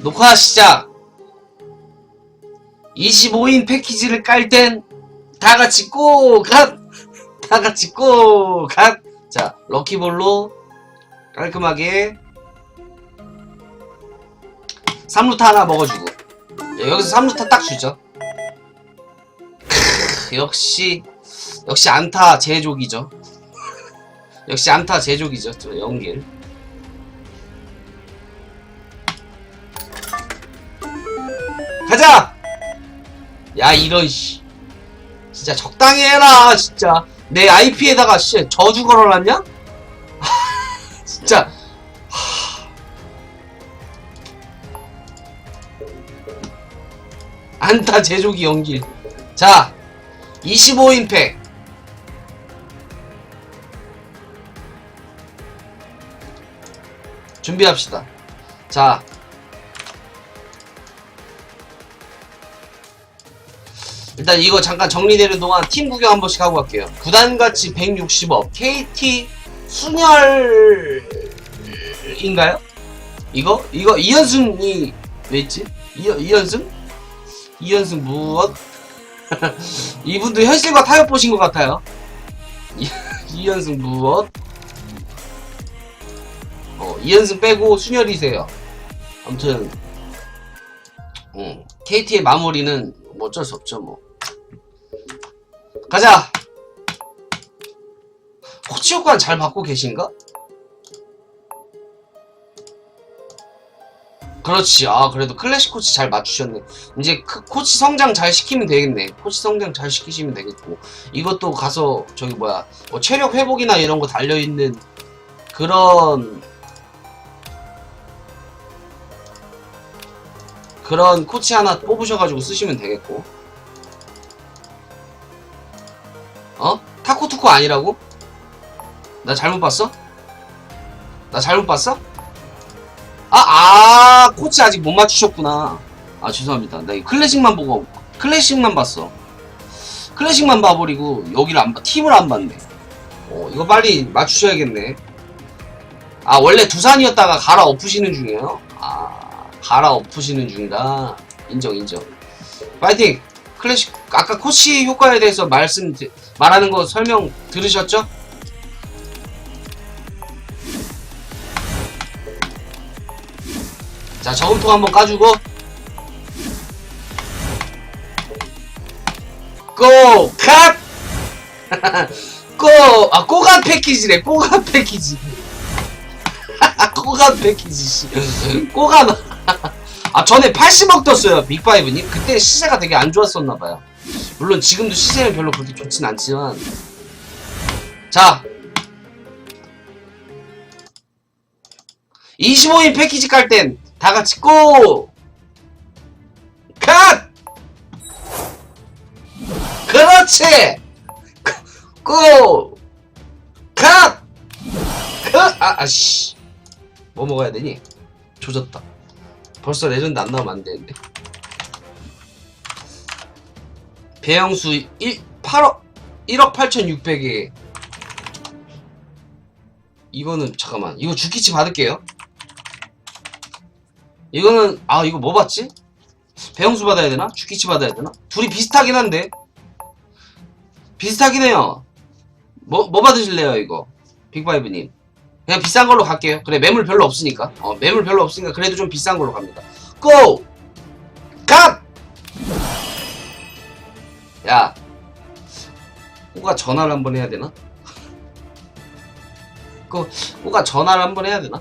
녹화 시작. 25인 패키지를 깔 땐 다같이 꼭갓 다같이 꼭갓자 럭키볼로 깔끔하게 3루타 하나 먹어주고. 자, 여기서 3루타 딱 주죠. 크, 역시 역시 안타 제족이죠. 역시 안타 저 연길 가자! 야 이런 씨. 진짜 적당히 해라 진짜. 내 IP에다가 씨 저주 걸어놨냐? 진짜. 안타 제조기 연길 자 25인팩. 준비합시다. 자 일단 이거 잠깐 정리되는 동안 팀 구경 한 번씩 하고 갈게요 구단가치 160억 KT 순혈인가요? 이거? 이거 이현승이 왜 있지? 이, 이현승? 이현승 무엇? 이분도 현실과 타협 보신 것 같아요. 이, 이현승 무엇? 어, 이현승 빼고 순열이세요. 아무튼, 음, KT의 마무리는 뭐 어쩔 수 없죠, 뭐. 가자! 코치 효과는 잘 받고 계신가? 그렇지. 아, 그래도 클래식 코치 잘 맞추셨네. 이제 크- 코치 성장 잘 시키면 되겠네. 코치 성장 잘 시키시면 되겠고. 이것도 가서, 저기 뭐야, 뭐 체력 회복이나 이런 거 달려있는 그런, 그런 코치 하나 뽑으셔가지고 쓰시면 되겠고. 타코투코 아니라고? 나 잘못 봤어? 나 잘못 봤어? 아, 아, 코치 아직 못 맞추셨구나. 아, 죄송합니다. 나 이 클래식만 보고, 클래식만 봤어. 클래식만 봐버리고, 여기를 안 봐, 팀을 안 봤네. 어, 이거 빨리 맞추셔야겠네. 아, 원래 두산이었다가 갈아 엎으시는 중이에요? 아, 갈아 엎으시는 중이다. 인정, 인정. 파이팅! 클래식, 아까 코치 효과에 대해서 말씀, 드- 말하는 거 설명 들으셨죠? 자, 저금통 한번 까주고. 고! 컷! 고! 아, 꼬간 패키지래, 꼬간 패키지. 꼬간 패키지, 씨. 꼬간. 아, 전에 80억 떴어요, 빅파이브님. 그때 시세가 되게 안 좋았었나봐요. 물론 지금도 시세는 별로 그렇게 좋진 않지만. 자. 25인 패키지 깔 땐 다 같이 고! 컷! 그렇지! 고! 컷! 컷! 아, 아씨. 뭐 먹어야 되니? 조졌다. 벌써 레전드 안 나오면 안 되는데. 배영수 1, 8억, 1억 8,600에. 이거는, 잠깐만. 이거 주키치 받을게요. 이거는 아 이거 뭐 받지? 배영수 받아야 되나? 주키치 받아야 되나? 둘이 비슷하긴 한데 비슷하긴 해요 뭐, 뭐 받으실래요 이거 빅파이브님 그냥 비싼 걸로 갈게요 그래 매물 별로 없으니까 어 매물 별로 없으니까 그래도 좀 비싼 걸로 갑니다 고! 야 꼬가 전화를 한번 해야 되나? 꼬, 꼬가 전화를 한번 해야 되나?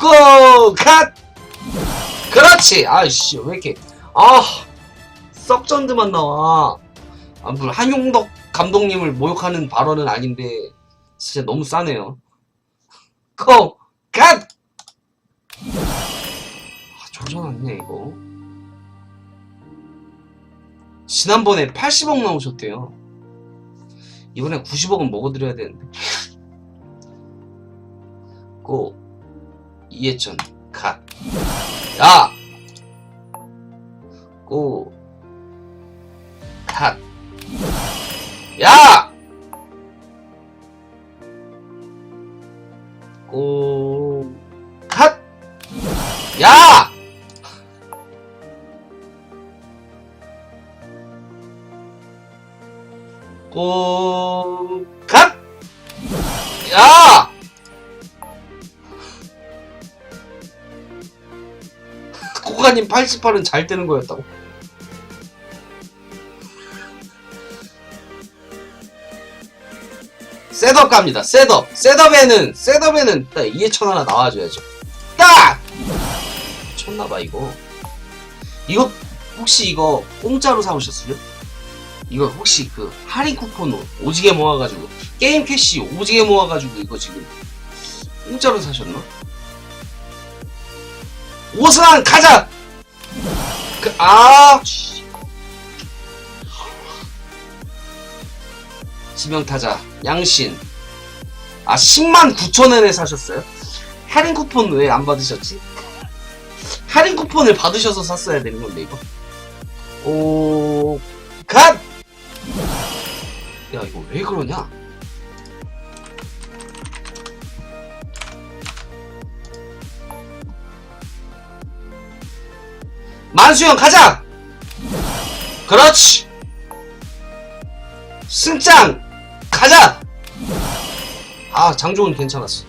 고! 컷! 그렇지! 아이씨, 왜 이렇게, 아, 썩전드만 나와. 아, 무슨 한용덕 감독님을 모욕하는 발언은 아닌데, 진짜 너무 싸네요. 고! 컷! 아, 조져놨네, 이거. 지난번에 80억 나오셨대요. 이번에 90억은 먹어드려야 되는데. 고! 이해전 갓. 야! 고. 갓. 야! 고. 갓! 야! 고가님 88은 잘 되는 거였다고. 셋업 갑니다. 셋업. 셋업에는 셋업에는 딱 이해천 하나 나와줘야죠. 딱. 미쳤나봐 이거. 이거 혹시 이거 공짜로 사오셨어요? 이거 혹시 그 할인 쿠폰 오지게 모아가지고 게임 캐시 오지게 모아가지고 이거 지금 공짜로 사셨나? 오승환 가자. 그, 아. 씨. 지명타자 양신 아 10만 9천원에 사셨어요? 할인 쿠폰 왜 안 받으셨지? 할인 쿠폰을 받으셔서 샀어야 되는 건데 이거 오... 갓! 야 이거 왜 그러냐? 만수형 가자! 그렇지! 승장 가자. 아 장종은 괜찮았어.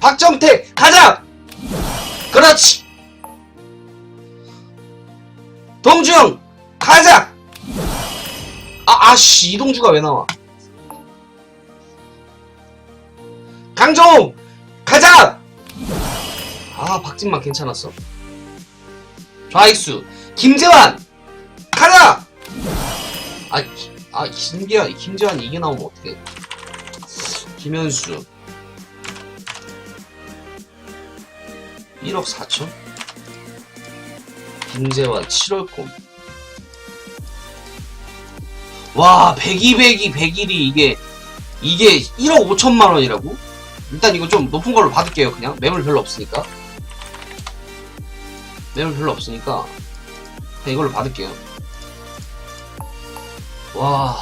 박정택 가자. 그렇지. 동주영 가자. 아 아씨 이동주가 왜 나와? 강정호 가자. 아 박진만 괜찮았어. 좌익수 김재환 가자. 아 아, 김기환, 김재환 이게 나오면 어떡해. 김현수. 1억 4천? 김재환 7월콤. 와, 102, 102, 101이 이게, 이게 1억 5천만 원이라고? 일단 이거 좀 높은 걸로 받을게요, 그냥. 매물 별로 없으니까. 매물 별로 없으니까. 그냥 이걸로 받을게요. 와.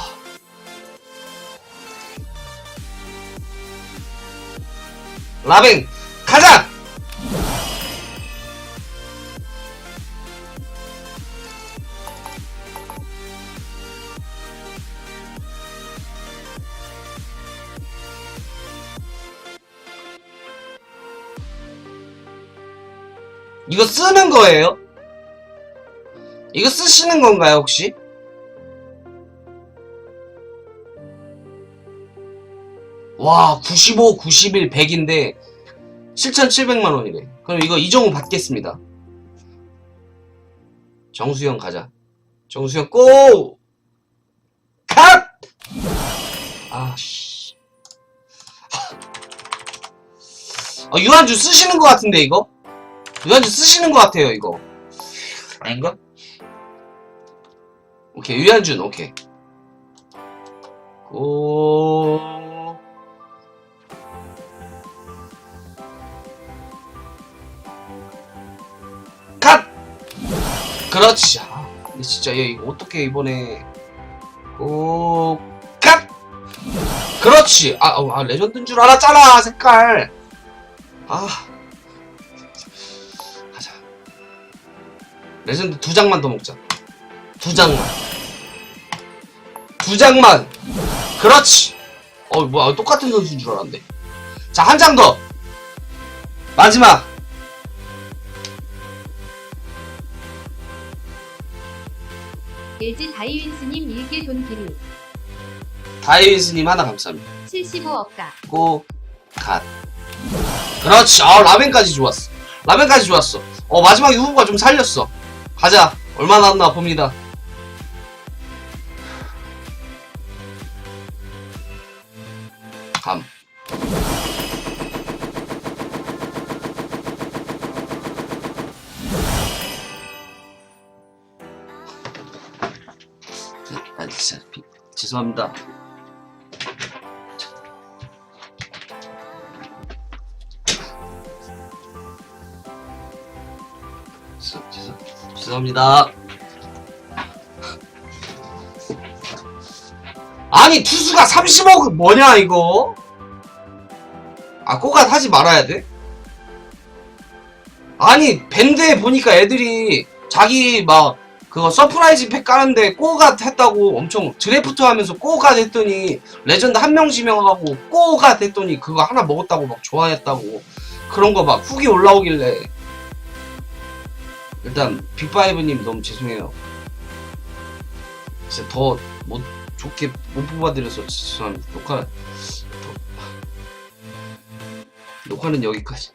라벤 가자. 이거 쓰는 거예요? 이거 쓰시는 건가요, 혹시? 와, 95, 91, 100인데 7,700만 원이래. 그럼 이거 이정우 받겠습니다. 정수영 가자. 정수영 고! 컷! 아, 씨. 아, 유한주 쓰시는 것 같은데, 이거? 유한주 쓰시는 것 같아요, 이거. 아닌가? 오케이, 유한준, 오케이. 고... 컷! 그렇지. 아, 근데 진짜 얘 이거 어떻게 이번에 오 컷! 그렇지. 아, 어, 아 레전드인 줄 알았잖아 색깔. 아 레전드 두 장만 더 먹자. 두 장만. 두 장만. 그렇지. 어 뭐야 똑같은 선수인 줄 알았는데. 자 한 장 더. 마지막. 예지 다이윈스님 일개 돈기루 다이윈스님 하나 감사합니다. 75억가 고, 갓. 그렇지. 아, 라멘까지 좋았어. 라멘까지 좋았어. 어, 마지막에 후보가 좀 살렸어. 가자. 얼마 남나 봅니다. 감. 아, 진짜. 비- 죄송합니다. 죄송합니다. 아니 투수가 30억 뭐냐 이거? 아 꼬가 하지 말아야 돼? 아니 밴드에 보니까 애들이 자기 막 그거 서프라이즈 팩 까는데 꼬갓 했다고 엄청 드래프트 하면서 꼬갓 했더니 레전드 한 명 지명하고 꼬갓 했더니 그거 하나 먹었다고 막 좋아했다고 그런 거 막 후기 올라오길래 일단 빅파이브님 너무 죄송해요. 진짜 더 못 좋게 못 뽑아드려서 죄송합니다. 녹화 녹화는 여기까지